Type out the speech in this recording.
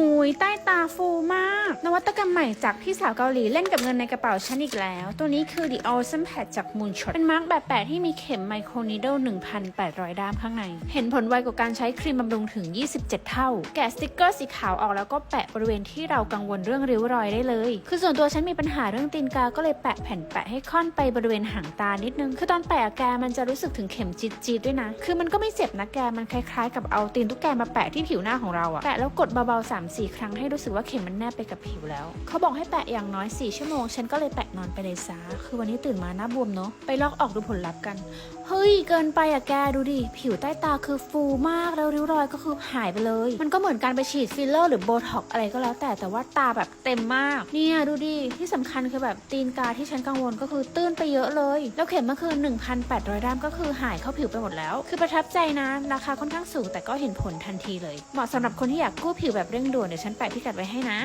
หูยใต้ตาฟูมาก นวัตกรรมใหม่จากพี่สาวเกาหลีเล่นกับเงินในกระเป๋าฉันอีกแล้ว ตัวนี้คือ The Awesome Pad จาก Moonshot เป็นมาร์กแบบแปะที่มีเข็มไมโครนีด e 1,800 ด้ามข้างใน เห็นผลไวกว่าการใช้ครีมบำรุงถึง 27 เท่า แกะสติกเกอร์สีขาวออกแล้วก็แปะบริเวณที่เรากังวลเรื่องริ้วรอยได้เลย คือส่วนตัวฉันมีปัญหาเรื่องตีนกา ก็เลยแปะแผ่นแปะให้ค่อนไปบริเวณหางตานิดนึง คือตอนแปะแกมันจะรู้สึกถึงเข็มจีดๆด้วยนะ คือมันก็ไม่เจ็บนะแก มันคล้ายๆ กับเอาตีนตุ๊กแกมาแปะที่ผิวหน้าของเราอะแปะแล้วกดเบาๆ3-4 ครั้งให้รู้สึกว่าเข็มมันแนบไปกับผิวแล้ว เขาบอกให้แปะอย่างน้อย 4 ชั่วโมง ฉันก็เลยแปะนอนไปเลยซะคือวันนี้ตื่นมาหน้าบวมเนาะ ไปลอกออกดูผลลัพธ์กัน เฮ้ย เกินไปอะแกดูดิ ผิวใต้ตาคือฟูมากแล้วริ้วรอยก็คือหายไปเลย มันก็เหมือนการไปฉีดฟิลเลอร์หรือโบท็อกอะไรก็แล้ว แต่แต่ว่าตาแบบเต็มมาก เนี่ยดูดิ ที่สำคัญคือแบบตีนกาที่ฉันกังวลก็คือตื้นไปเยอะเลย แล้วเข็มเมื่อคืน1,800ด้ามก็คือหายเข้าผิวไปหมดแล้ว คือประทับใจนะ ราคาค่อนข้างสูงแต่ก็เห็นผลทันทีเลย เหมาะสำหรับคนที่อยากกู้ผิวแบบเร่งด่วนเดี๋ยวฉันแปะพิกัดไว้ให้นะ